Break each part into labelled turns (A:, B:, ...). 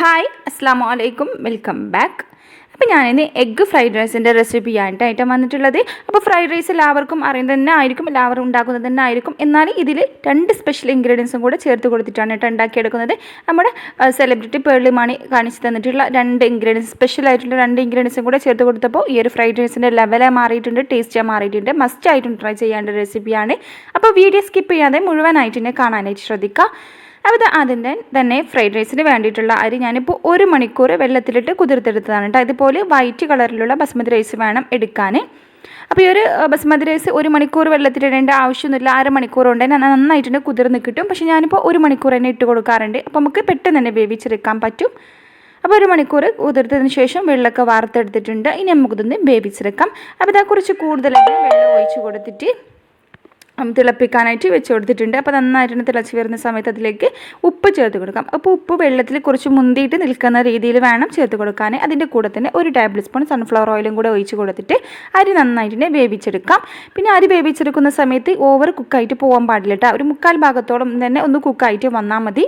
A: Hi അസ്സാം വലൈക്കും welcome back. അപ്പോൾ ഞാനിന്ന് എഗ്ഗ് ഫ്രൈഡ് റൈസിന്റെ റെസിപ്പി ആയിട്ടാണ് വന്നിട്ടുള്ളത്. അപ്പോൾ ഫ്രൈഡ് റൈസ് എല്ലാവർക്കും അറിയുന്നത് തന്നെ ആയിരിക്കും എല്ലാവരും ഉണ്ടാക്കുന്നത് തന്നെ ആയിരിക്കും. എന്നാൽ ഇതിൽ രണ്ട് സ്പെഷ്യൽ ഇൻഗ്രീഡിയൻസും കൂടെ ചേർത്ത് കൊടുത്തിട്ടാണ് കേട്ടോ ഉണ്ടാക്കിയെടുക്കുന്നത്. നമ്മുടെ സെലിബ്രിറ്റി പേർളിമാണി കാണിച്ച് തന്നിട്ടുള്ള രണ്ട് ഇൻഗ്രീഡിയൻസ് സ്പെഷ്യൽ ആയിട്ടുള്ള രണ്ട് ഇൻഗ്രീഡിയൻസും കൂടെ ചേർത്ത് കൊടുത്തപ്പോൾ ഈ ഒരു ഫ്രൈഡ് റൈസിന്റെ ലെവലെ മാറിയിട്ടുണ്ട് ടേസ്റ്റ് മാറിയിട്ടുണ്ട്. മസ്റ്റ് ആയിട്ടും ട്രൈ ചെയ്യേണ്ട റെസിപ്പിയാണ് അപ്പോൾ വീഡിയോ സ്കിപ്പ് ചെയ്യാതെ മുഴുവനായിട്ട് തന്നെ കാണാനായിട്ട് ശ്രദ്ധിക്കുക അപ്പോൾ ഇത് അതിന്റെ തന്നെ ഫ്രൈഡ് റൈസിന് വേണ്ടിയിട്ടുള്ള അരി ഞാനിപ്പോൾ ഒരു മണിക്കൂർ വെള്ളത്തിലിട്ട് കുതിർത്തെടുത്തതാണ് കേട്ടോ. ഇതുപോലെ വൈറ്റ് കളറിലുള്ള ബസ്മതി റൈസ് വേണം എടുക്കാൻ. അപ്പോൾ ഈ ഒരു ബസ്മതി റൈസ് ഒരു മണിക്കൂർ വെള്ളത്തിലിടേണ്ട ആവശ്യമൊന്നുമില്ല. അര മണിക്കൂർ കൊണ്ട് തന്നെ നന്നായിട്ട് കുതിർന്ന് കിട്ടും. പക്ഷേ ഞാനിപ്പോൾ ഒരു മണിക്കൂർ തന്നെ ഇട്ട് കൊടുക്കാറുണ്ട്. അപ്പോൾ നമുക്ക് പെട്ടെന്ന് തന്നെ വേവിച്ചെടുക്കാൻ പറ്റും. അപ്പോൾ ഒരു മണിക്കൂർ കുതിർത്തതിന് ശേഷം വെള്ളമൊക്കെ വാർത്തെടുത്തിട്ടുണ്ട്. ഇനി നമുക്കിതൊന്ന് വേവിച്ചെടുക്കാം. അപ്പോൾ ഇതാ കുറച്ച് കൂടുതലായിട്ട് വെള്ളം ഒഴിച്ച് കൊടുത്തിട്ട് തിളപ്പിക്കാനായിട്ട് വെച്ച് കൊടുത്തിട്ടുണ്ട്. അപ്പോൾ നന്നായിട്ട് തിളച്ച് വരുന്ന സമയത്ത് അതിലേക്ക് ഉപ്പ് ചേർത്ത് കൊടുക്കാം. അപ്പോൾ ഉപ്പ് വെള്ളത്തിൽ കുറച്ച് മുന്തിയിട്ട് നിൽക്കുന്ന രീതിയിൽ വേണം ചേർത്ത് കൊടുക്കാൻ അതിന്റെ കൂടെ തന്നെ ഒരു ടേബിൾ സ്പൂൺ സൺഫ്ലവർ ഓയിലും കൂടെ ഒഴിച്ച് കൊടുത്തിട്ട് അരി നന്നായിട്ട് വേവിച്ചെടുക്കാം. പിന്നെ അരി വേവിച്ചെടുക്കുന്ന സമയത്ത് ഓവർ കുക്കായിട്ട് പോകാൻ പാടില്ല കേട്ടോ ഒരു മുക്കാൽ ഭാഗത്തോളം തന്നെ ഒന്ന് കുക്കായിട്ട് വന്നാൽ മതി.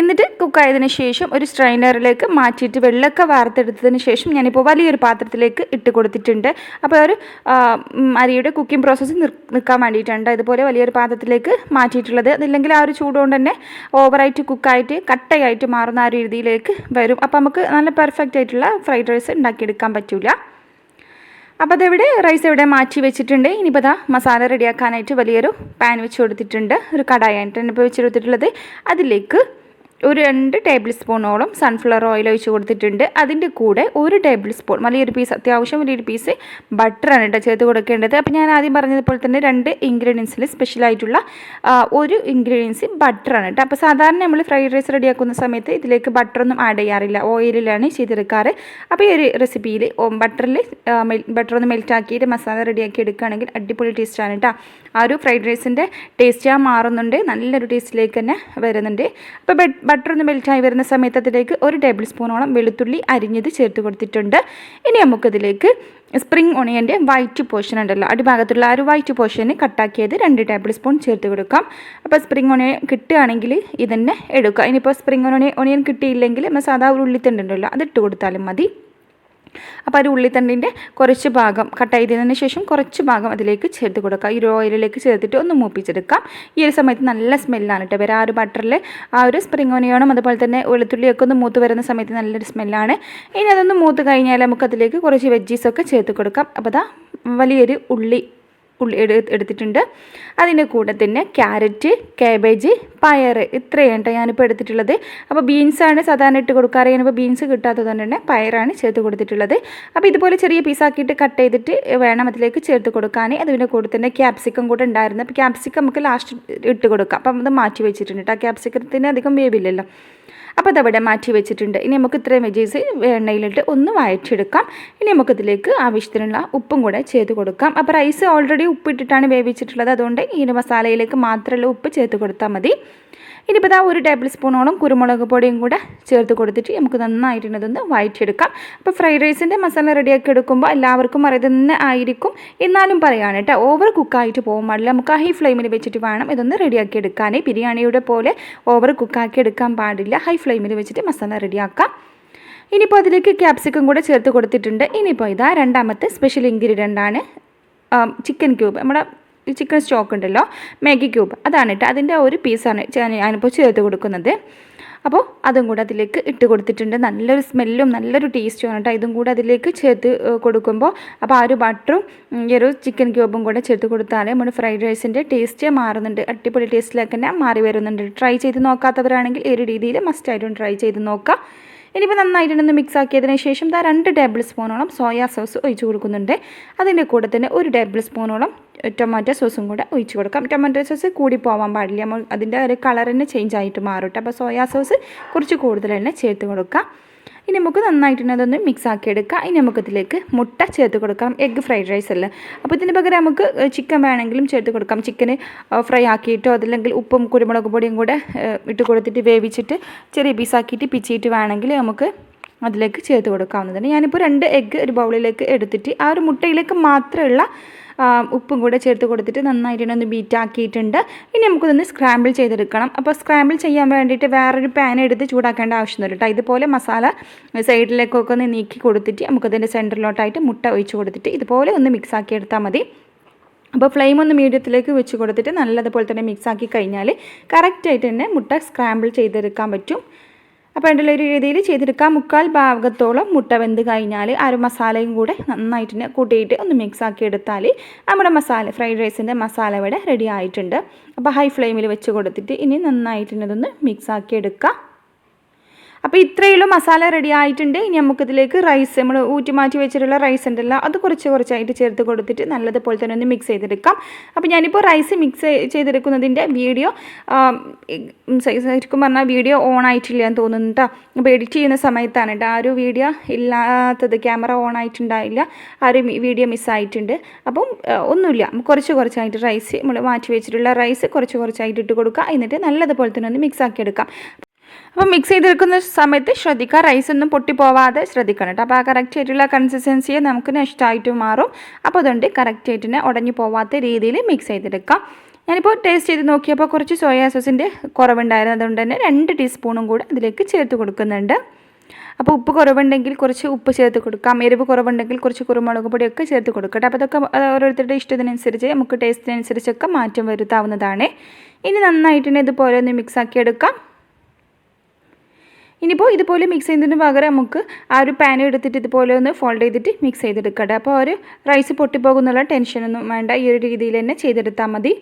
A: എന്നിട്ട് കുക്കായതിന് ശേഷം ഒരു സ്ട്രൈനറിലേക്ക് മാറ്റിയിട്ട് വെള്ളമൊക്കെ വാർത്തെടുത്തതിന് ശേഷം ഞാനിപ്പോൾ വലിയൊരു പാത്രത്തിലേക്ക് ഇട്ട് കൊടുത്തിട്ടുണ്ട്. അപ്പോൾ ഒരു അരിയുടെ കുക്കിംഗ് പ്രോസസ്സ് നിൽക്കാൻ വേണ്ടിയിട്ടുണ്ട് ഇതുപോലെ വലിയൊരു പാത്രത്തിലേക്ക് മാറ്റിയിട്ടുള്ളത്. അതില്ലെങ്കിൽ ആ ഒരു ചൂടുകൊണ്ട് തന്നെ ഓവറായിട്ട് കുക്കായിട്ട് കട്ടയായിട്ട് മാറുന്ന ആ രീതിയിലേക്ക് വരും. അപ്പോൾ നമുക്ക് നല്ല പെർഫെക്റ്റ് ആയിട്ടുള്ള ഫ്രൈഡ് റൈസ് ഉണ്ടാക്കിയെടുക്കാൻ പറ്റില്ല അപ്പോൾ അതെവിടെ? റൈസ് എവിടെ മാറ്റി വെച്ചിട്ടുണ്ട്? ഇനിയിപ്പോൾ അതാ മസാല റെഡിയാക്കാനായിട്ട് വലിയൊരു പാൻ വെച്ച് കൊടുത്തിട്ടുണ്ട്. ഒരു കടായിട്ടാണ് ഇപ്പോൾ വെച്ചെടുത്തിട്ടുള്ളത് അതിലേക്ക് ഒരു രണ്ട് ടേബിൾ സ്പൂണോളം സൺഫ്ലവർ ഓയിൽ ഒഴിച്ച് കൊടുത്തിട്ടുണ്ട്. അതിന്റെ കൂടെ ഒരു ടേബിൾ സ്പൂൺ വലിയൊരു പീസ് അത്യാവശ്യം വലിയൊരു പീസ് ബട്ടറാണ് കേട്ടോ ചേർത്ത് കൊടുക്കേണ്ടത്. അപ്പോൾ ഞാൻ ആദ്യം പറഞ്ഞതുപോലെ തന്നെ രണ്ട് ഇൻഗ്രീഡിയൻസിൽ സ്പെഷ്യലായിട്ടുള്ള ഒരു ഇൻഗ്രീഡിയൻസ് ബട്ടറാണ് കേട്ടോ. അപ്പോൾ സാധാരണ നമ്മൾ ഫ്രൈഡ് റൈസ് റെഡിയാക്കുന്ന സമയത്ത് ഇതിലേക്ക് ബട്ടറൊന്നും ആഡ് ചെയ്യാറില്ല. ഓയിലിലാണ് ചെയ്തെടുക്കാറ്. അപ്പോൾ ഈ ഒരു റെസിപ്പിയിൽ ബട്ടറിൽ ബട്ടർ ഒന്ന് മെൽറ്റ് ആക്കിയിട്ട് മസാല റെഡിയാക്കി എടുക്കുകയാണെങ്കിൽ അടിപൊളി ടേസ്റ്റാണ് കേട്ടോ. ആ ഒരു ഫ്രൈഡ് റൈസിന്റെ ടേസ്റ്റ് ആ മാറുന്നുണ്ട്. നല്ലൊരു ടേസ്റ്റിലേക്ക് തന്നെ വരുന്നുണ്ട്. അപ്പോൾ ബട്ടർ ഒന്ന് മെൽറ്റായി വരുന്ന സമയത്ത് അതിലേക്ക് ഒരു ടേബിൾ സ്പൂണോളം വെളുത്തുള്ളി അരിഞ്ഞത് ചേർത്ത് കൊടുത്തിട്ടുണ്ട്. ഇനി നമുക്കതിലേക്ക് സ്പ്രിംഗ് ഒണിയന്റെ വൈറ്റ് പോർഷൻ ഉണ്ടല്ലോ. അടിഭാഗത്തുള്ള ആ ഒരു വൈറ്റ് പോർഷന് കട്ടാക്കിയത് രണ്ട് ടേബിൾ സ്പൂൺ ചേർത്ത് കൊടുക്കാം. അപ്പോൾ സ്പ്രിംഗ് ഒണിയൻ കിട്ടുകയാണെങ്കിൽ ഇതന്നെ എടുക്കുക. ഇനിയിപ്പോൾ സ്പ്രിംഗ് ഒണിയൻ ഓണിയൻ കിട്ടിയില്ലെങ്കിൽ നമ്മൾ സാധാ അത് ഇട്ട് കൊടുത്താലും മതി. അപ്പോൾ ഒരു ഉള്ളിത്തണ്ടിന്റെ കുറച്ച് ഭാഗം കട്ട് ചെയ്തതിന് ശേഷം കുറച്ച് ഭാഗം അതിലേക്ക് ചേർത്ത് കൊടുക്കുക. ഈ ഓയിലിലേക്ക് ചേർത്തിട്ട് ഒന്ന് മൂപ്പിച്ചെടുക്കാം. ഈ ഒരു സമയത്ത് നല്ല സ്മെല്ലാണ് കേട്ടോ വരെ. ആ ഒരു ബട്ടറിൽ ആ ഒരു സ്പ്രിംഗ് ഓണിയോണും അതുപോലെ തന്നെ വെളുത്തുള്ളിയൊക്കെ ഒന്ന് മൂത്ത് വരുന്ന സമയത്ത് നല്ലൊരു സ്മെല്ലാണ് ഇനി അതൊന്ന് മൂത്ത് കഴിഞ്ഞാൽ നമുക്ക് അതിലേക്ക് കുറച്ച് വെജീസൊക്കെ ചേർത്ത് കൊടുക്കാം. അപ്പോൾ അതാ വലിയൊരു ഉള്ളി ഉള്ളി എടുത്തിട്ടുണ്ട്. അതിന്റെ കൂടെ തന്നെ ക്യാരറ്റ് കാബേജ് പയർ ഇത്രയാണ് കേട്ടോ ഞാനിപ്പോൾ എടുത്തിട്ടുള്ളത്. അപ്പോൾ ബീൻസാണ് സാധാരണ ഇട്ട് കൊടുക്കാറ്. ഞാനിപ്പോൾ ബീൻസ് കിട്ടാത്തത് കൊണ്ട് തന്നെ പയറാണ് ചേർത്ത് കൊടുത്തിട്ടുള്ളത്. അപ്പോൾ ഇതുപോലെ ചെറിയ പീസാക്കിയിട്ട് കട്ട് ചെയ്തിട്ട് വേണം അതിലേക്ക് ചേർത്ത് കൊടുക്കാൻ. അതിന്റെ കൂടെ തന്നെ ക്യാപ്സിക്കം കൂടെ ഉണ്ടായിരുന്നു. അപ്പോൾ ക്യാപ്സിക്കം നമുക്ക് ലാസ്റ്റ് ഇട്ട് കൊടുക്കാം. അപ്പം അത് മാറ്റി വെച്ചിട്ടുണ്ട് കേട്ടോ. ക്യാപ്സിക്കത്തിന് അധികം വേവില്ലല്ലോ. അപ്പോൾ അതവിടെ മാറ്റി വെച്ചിട്ടുണ്ട്. ഇനി നമുക്ക് ഇത്രയും വെജീസ് എണ്ണയിലിട്ട് ഒന്ന് വഴറ്റിയെടുക്കാം. ഇനി നമുക്കിതിലേക്ക് ആവശ്യത്തിനുള്ള ഉപ്പും കൂടെ ചെയ്ത് കൊടുക്കാം. അപ്പോൾ റൈസ് ഓൾറെഡി ഉപ്പിട്ടിട്ടാണ് വേവിച്ചിട്ടുള്ളത്. അതുകൊണ്ട് ഈ മസാലയിലേക്ക് മാത്രമല്ല ഉപ്പ് ചേർത്ത് കൊടുത്താൽ മതി. ഇനിയിപ്പോൾ ഇതാ ഒരു ടേബിൾ സ്പൂണോളം കുരുമുളക് പൊടിയും കൂടെ ചേർത്ത് കൊടുത്തിട്ട് നമുക്ക് നന്നായിട്ട് ഇതൊന്ന് വഴറ്റിയെടുക്കാം അപ്പോൾ ഫ്രൈഡ് റൈസിന്റെ മസാല റെഡിയാക്കി എടുക്കുമ്പോൾ എല്ലാവർക്കും അറിയുന്ന ആയിരിക്കും. എന്നാലും പറയാണ് കേട്ടോ ഓവർ കുക്കായിട്ട് പോകാൻ പാടില്ല. നമുക്ക് ഹൈ ഫ്ലെയിമിൽ വെച്ചിട്ട് വേണം ഇതൊന്ന് റെഡിയാക്കി എടുക്കാൻ ബിരിയാണിയുടെ പോലെ ഓവർ കുക്കാക്കി എടുക്കാൻ പാടില്ല. ഹൈ ഫ്ലെയിമിൽ വെച്ചിട്ട് മസാല റെഡിയാക്കാം ഇനിയിപ്പോൾ അതിലേക്ക് ക്യാപ്സിക്കം കൂടെ ചേർത്ത് കൊടുത്തിട്ടുണ്ട്. ഇനിയിപ്പോൾ ഇതാ രണ്ടാമത്തെ സ്പെഷ്യൽ ഇൻഗ്രീഡിയന്റ് ആണ് ചിക്കൻ ക്യൂബ് നമ്മുടെ ചിക്കൻ സ്റ്റോക്ക് ഉണ്ടല്ലോ. Maggi cube. അതാണ് കേട്ടോ അതിന്റെ ഒരു പീസാണ് ഞാനിപ്പോൾ ചേർത്ത് കൊടുക്കുന്നത്. അപ്പോൾ അതും കൂടെ അതിലേക്ക് ഇട്ട് കൊടുത്തിട്ടുണ്ട്. നല്ലൊരു സ്മെല്ലും നല്ലൊരു ടേസ്റ്റും ആണ് കേട്ടോ ഇതും കൂടെ അതിലേക്ക് ചേർത്ത് കൊടുക്കുമ്പോൾ അപ്പോൾ ആ ഒരു ബട്ടറും ഈ ഒരു ചിക്കൻ ക്യൂബും കൂടെ ചേർത്ത് കൊടുത്താൽ നമ്മുടെ ഫ്രൈഡ് റൈസിന്റെ ടേസ്റ്റ് മാറുന്നുണ്ട്. അടിപൊളി ടേസ്റ്റിലേക്ക് തന്നെ മാറി വരുന്നുണ്ട്. ട്രൈ ചെയ്ത് നോക്കാത്തവരാണെങ്കിൽ ഈ ഒരു രീതിയിൽ മസ്റ്റായിട്ടും ട്രൈ ചെയ്ത് നോക്കാം. ഇനിയിപ്പോൾ നന്നായിട്ടൊന്ന് മിക്സ് ആക്കിയതിന് ശേഷം ദാ രണ്ട് ടേബിൾ സ്പൂണോളം സോയാ സോസ് ഒഴിച്ച് കൊടുക്കുന്നുണ്ട്. അതിന്റെ കൂടെ തന്നെ ഒരു ടേബിൾ സ്പൂണോളം ടൊമാറ്റോ സോസും കൂടെ ഒഴിച്ച് കൊടുക്കാം. ടൊമാറ്റോ സോസ് കൂടി പോകാൻ പാടില്ല. നമ്മൾ അതിന്റെ ഒരു കളർ തന്നെ ചേഞ്ച് ആയിട്ട് മാറും അപ്പോൾ സോയാ സോസ് കുറച്ച് കൂടുതൽ തന്നെ ചേർത്ത് കൊടുക്കാം. ഇനി നമുക്ക് നന്നായിട്ട് അതൊന്ന് മിക്സ് ആക്കി എടുക്കാം. ഇനി നമുക്കതിലേക്ക് മുട്ട ചേർത്ത് കൊടുക്കാം. എഗ്ഗ് ഫ്രൈഡ് റൈസ് അല്ല? അപ്പോൾ ഇതിന് പകരം നമുക്ക് ചിക്കൻ വേണമെങ്കിലും ചേർത്ത് കൊടുക്കാം. ചിക്കന് ഫ്രൈ ആക്കിയിട്ടോ അതല്ലെങ്കിൽ ഉപ്പും കുരുമുളക് പൊടിയും കൂടെ ഇട്ട് കൊടുത്തിട്ട് വേവിച്ചിട്ട് ചെറിയ പീസാക്കിയിട്ട് പിച്ചിയിട്ട് വേണമെങ്കിൽ നമുക്ക് അതിലേക്ക് ചേർത്ത് കൊടുക്കാവുന്നതാണ്. ഞാനിപ്പോൾ രണ്ട് എഗ്ഗ് ഒരു ബൗളിലേക്ക് എടുത്തിട്ട് ആ ഒരു മുട്ടയിലേക്ക് മാത്രമുള്ള ഉപ്പും കൂടെ ചേർത്ത് കൊടുത്തിട്ട് നന്നായിട്ട് ഒന്ന് ബീറ്റ് ആക്കിയിട്ടുണ്ട്. ഇനി നമുക്കിതൊന്ന് സ്ക്രാമ്പിൾ ചെയ്തെടുക്കണം. അപ്പോൾ സ്ക്രാമ്പിൾ ചെയ്യാൻ വേണ്ടിയിട്ട് വേറൊരു പാൻ എടുത്ത് ചൂടാക്കേണ്ട ആവശ്യമൊന്നുമില്ല കേട്ടോ. ഇതുപോലെ മസാല സൈഡിലേക്കൊക്കെ ഒന്ന് നീക്കി കൊടുത്തിട്ട് നമുക്കതിന്റെ സെന്ററിലോട്ടായിട്ട് മുട്ട ഒഴിച്ച് കൊടുത്തിട്ട് ഇതുപോലെ ഒന്ന് മിക്സ് ആക്കി എടുത്താൽ മതി. അപ്പോൾ ഫ്ലെയിം ഒന്ന് മീഡിയത്തിലേക്ക് വെച്ച് കൊടുത്തിട്ട് നല്ലതുപോലെ തന്നെ മിക്സ് ആക്കി കഴിഞ്ഞാൽ കറക്റ്റായിട്ട് തന്നെ മുട്ട സ്ക്രാമ്പിൾ ചെയ്തെടുക്കാൻ പറ്റും. അപ്പോൾ അതിന്റെ ഒരു രീതിയിൽ ചെയ്തെടുക്കാം. മുക്കാൽ ഭാഗത്തോളം മുട്ട വെന്ത് കഴിഞ്ഞാൽ ആ ഒരു മസാലയും കൂടെ നന്നായിട്ട് കൂട്ടിയിട്ട് ഒന്ന് മിക്സ് ആക്കി എടുത്താൽ നമ്മുടെ മസാല ഫ്രൈഡ് റൈസിന്റെ മസാല ഇവിടെ റെഡി ആയിട്ടുണ്ട്. അപ്പോൾ ഹൈ ഫ്ലെയിമിൽ വെച്ച് കൊടുത്തിട്ട് ഇനി നന്നായിട്ട് ഇതൊന്ന് മിക്സ് ആക്കി എടുക്കാം. അപ്പോൾ ഇത്രയുള്ള മസാല റെഡി ആയിട്ടുണ്ട്. ഇനി നമുക്കിതിലേക്ക് റൈസ് നമ്മൾ ഊറ്റി മാറ്റി വെച്ചിട്ടുള്ള റൈസ് ഉണ്ടല്ലോ അത് കുറച്ച് കുറച്ചായിട്ട് ചേർത്ത് കൊടുത്തിട്ട് നല്ലതുപോലെ തന്നെ ഒന്ന് മിക്സ് ചെയ്തെടുക്കാം. അപ്പോൾ ഞാനിപ്പോൾ റൈസ് മിക്സ് ചെയ്തെടുക്കുന്നതിന്റെ വീഡിയോ ശരിക്കും പറഞ്ഞാൽ വീഡിയോ ഓൺ ആയിട്ടില്ല എന്ന് തോന്നുന്നു കേട്ടോ അപ്പോൾ എഡിറ്റ് ചെയ്യുന്ന സമയത്താണ് കേട്ടോ ആ ഒരു വീഡിയോ ഇല്ലാത്തത് ക്യാമറ ഓൺ ആയിട്ടുണ്ടായില്ല. ആ ഒരു വീഡിയോ മിസ്സായിട്ടുണ്ട് അപ്പം ഒന്നുമില്ല. കുറച്ച് കുറച്ചായിട്ട് റൈസ് നമ്മൾ മാറ്റി വെച്ചിട്ടുള്ള റൈസ് കുറച്ച് കുറച്ചായിട്ട് ഇട്ട് കൊടുക്കുക. എന്നിട്ട് നല്ലതുപോലെ തന്നെ ഒന്ന് മിക്സ് ആക്കി എടുക്കാം. അപ്പോൾ മിക്സ് ചെയ്തെടുക്കുന്ന സമയത്ത് ശ്രദ്ധിക്കുക. റൈസ് ഒന്നും പൊട്ടിപ്പോവാതെ ശ്രദ്ധിക്കണം കേട്ടോ. അപ്പോൾ ആ കറക്റ്റ് ആയിട്ടുള്ള കൺസിസ്റ്റൻസിയെ നമുക്ക് നഷ്ടമായിട്ട് മാറും. അപ്പോൾ അതുകൊണ്ട് കറക്റ്റ് ആയിട്ടിനെ ഉടഞ്ഞു പോവാത്ത രീതിയിൽ മിക്സ് ചെയ്തെടുക്കാം. ഞാനിപ്പോൾ ടേസ്റ്റ് ചെയ്ത് നോക്കിയപ്പോൾ കുറച്ച് സോയാ സോസിന്റെ കുറവുണ്ടായിരുന്നു. അതുകൊണ്ട് തന്നെ രണ്ട് ടീസ്പൂണും കൂടെ അതിലേക്ക് ചേർത്ത് കൊടുക്കുന്നുണ്ട്. അപ്പോൾ ഉപ്പ് കുറവുണ്ടെങ്കിൽ കുറച്ച് ഉപ്പ് ചേർത്ത് കൊടുക്കാം. എരിവ് കുറവുണ്ടെങ്കിൽ കുറച്ച് കുരുമുളക് പൊടിയൊക്കെ ചേർത്ത് കൊടുക്കട്ടെ. അപ്പോൾ അതൊക്കെ ഓരോരുത്തരുടെ ഇഷ്ടത്തിനനുസരിച്ച് നമുക്ക് ടേസ്റ്റിനനുസരിച്ചൊക്കെ മാറ്റം വരുത്താവുന്നതാണ്. ഇനി നന്നായിട്ട് ഇതുപോലെ ഒന്ന് മിക്സാക്കി എടുക്കാം. ഇനിയിപ്പോൾ ഇതുപോലെ മിക്സ് ചെയ്യുന്നതിന് പകരം നമുക്ക് ആ ഒരു പാൻ എടുത്തിട്ട് ഇതുപോലെ ഒന്ന് ഫോൾഡ് ചെയ്തിട്ട് മിക്സ് ചെയ്തെടുക്കട്ടെ. അപ്പോൾ ഒരു റൈസ് പൊട്ടിപ്പോകുന്നുള്ള ടെൻഷനൊന്നും വേണ്ട. ഈ ഒരു രീതിയിൽ തന്നെ ചെയ്തെടുത്താൽ മതി.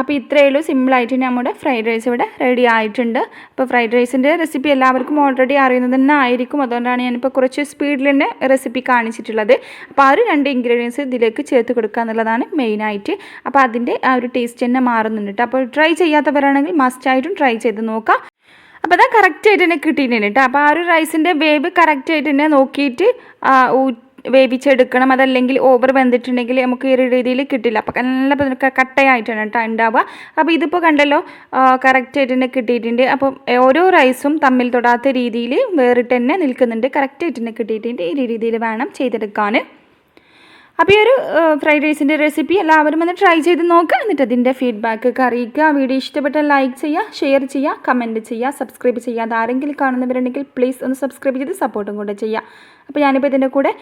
A: അപ്പോൾ ഇത്രയേ ഉള്ളൂ. സിമ്പിളായിട്ട് നമ്മുടെ ഫ്രൈഡ് റൈസ് ഇവിടെ റെഡി ആയിട്ടുണ്ട്. അപ്പോൾ ഫ്രൈഡ് റൈസിന്റെ റെസിപ്പി എല്ലാവർക്കും ഓൾറെഡി അറിയുന്നത് തന്നെ ആയിരിക്കും. അതുകൊണ്ടാണ് ഞാനിപ്പോൾ കുറച്ച് സ്പീഡിൽ തന്നെ റെസിപ്പി കാണിച്ചിട്ടുള്ളത്. അപ്പോൾ ആ ഒരു രണ്ട് ഇൻഗ്രീഡിയൻസ് ഇതിലേക്ക് ചേർത്ത് കൊടുക്കുക എന്നുള്ളതാണ് മെയിനായിട്ട് അപ്പോൾ അതിന്റെ ആ ഒരു ടേസ്റ്റ് തന്നെ മാറുന്നുണ്ട് അപ്പോൾ ട്രൈ ചെയ്യാത്തവരാണെങ്കിൽ മസ്റ്റായിട്ടും ട്രൈ ചെയ്ത് നോക്കാം. അപ്പോൾ അതാ കറക്റ്റായിട്ട് തന്നെ കിട്ടിയിട്ടുണ്ട് കേട്ടോ. അപ്പോൾ ആ ഒരു റൈസിന്റെ വേവ് കറക്റ്റായിട്ട് തന്നെ നോക്കിയിട്ട് വേവിച്ചെടുക്കണം അതല്ലെങ്കിൽ ഓവർ വെന്തിട്ടുണ്ടെങ്കിൽ നമുക്ക് ഈ രീതിയിൽ കിട്ടില്ല. അപ്പോൾ നല്ല കട്ടയായിട്ടാണ് കേട്ടോ ഉണ്ടാവുക അപ്പോൾ ഇതിപ്പോൾ കണ്ടല്ലോ കറക്റ്റായിട്ട് തന്നെ കിട്ടിയിട്ടുണ്ട്. അപ്പോൾ ഓരോ റൈസും തമ്മിൽ തൊടാത്ത രീതിയിൽ വേറിട്ട് തന്നെ നിൽക്കുന്നുണ്ട്. കറക്റ്റായിട്ട് തന്നെ കിട്ടിയിട്ടുണ്ട്. ഈ രീതിയിൽ വേണം ചെയ്തെടുക്കാൻ. അപ്പോൾ ഈ ഒരു ഫ്രൈഡ് റൈസിന്റെ റെസിപ്പി എല്ലാവരും ഒന്ന് ട്രൈ ചെയ്ത് നോക്കുക എന്നിട്ട് അതിന്റെ ഫീഡ്ബാക്ക് ഒക്കെ അറിയിക്കുക. വീഡിയോ ഇഷ്ടപ്പെട്ടാൽ ലൈക്ക് ചെയ്യുക ഷെയർ ചെയ്യുക കമന്റ് ചെയ്യുക സബ്സ്ക്രൈബ് ചെയ്യുക. അതാരെങ്കിലും കാണുന്നവരുണ്ടെങ്കിൽ പ്ലീസ് ഒന്ന് സബ്സ്ക്രൈബ് ചെയ്ത് സപ്പോർട്ടും കൂടെ ചെയ്യുക. അപ്പോൾ ഞാനിപ്പോൾ ഇതിന്റെ കൂടെ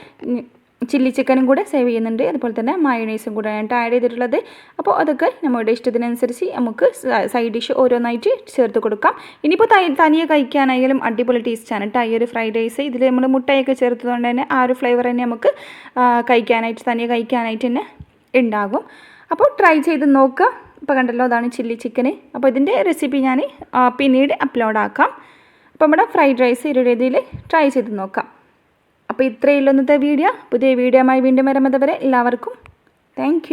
A: ചില്ലി ചിക്കനും കൂടെ സേവ് ചെയ്യുന്നുണ്ട്. അതുപോലെ തന്നെ മയണൈസും കൂടെ ആയിട്ട് ആഡ് ചെയ്തിട്ടുള്ളത്. അപ്പോൾ അതൊക്കെ നമ്മുടെ ഇഷ്ടത്തിനനുസരിച്ച് നമുക്ക് സൈഡ് ഡിഷ് ഓരോന്നായിട്ട് ചേർത്ത് കൊടുക്കാം. ഇനിയിപ്പോൾ തനിയെ കഴിക്കാനായാലും അടിപൊളി ടേസ്റ്റാണ് കേട്ടോ ഈ ഒരു ഫ്രൈഡ് റൈസ് ഇതിൽ നമ്മൾ മുട്ടയൊക്കെ ചേർത്തതുകൊണ്ട് തന്നെ ആ ഒരു ഫ്ലേവർ തന്നെ നമുക്ക് കഴിക്കാനായിട്ട് തനിയെ കഴിക്കാനായിട്ട് തന്നെ ഉണ്ടാകും. അപ്പോൾ ട്രൈ ചെയ്ത് നോക്കുക. ഇപ്പോൾ കണ്ടല്ലോ അതാണ് ചില്ലി ചിക്കന്. അപ്പോൾ ഇതിന്റെ റെസിപ്പി ഞാൻ പിന്നീട് അപ്ലോഡ് ആക്കാം. അപ്പോൾ നമ്മുടെ ഫ്രൈഡ് റൈസ് ഈ രീതിയിൽ ട്രൈ ചെയ്ത് നോക്കാം. അപ്പോൾ ഇത്രയുള്ള ഇന്നത്തെ വീഡിയോ. പുതിയ വീഡിയോ ആയി വീണ്ടും വരുന്നത് വരെ എല്ലാവർക്കും താങ്ക്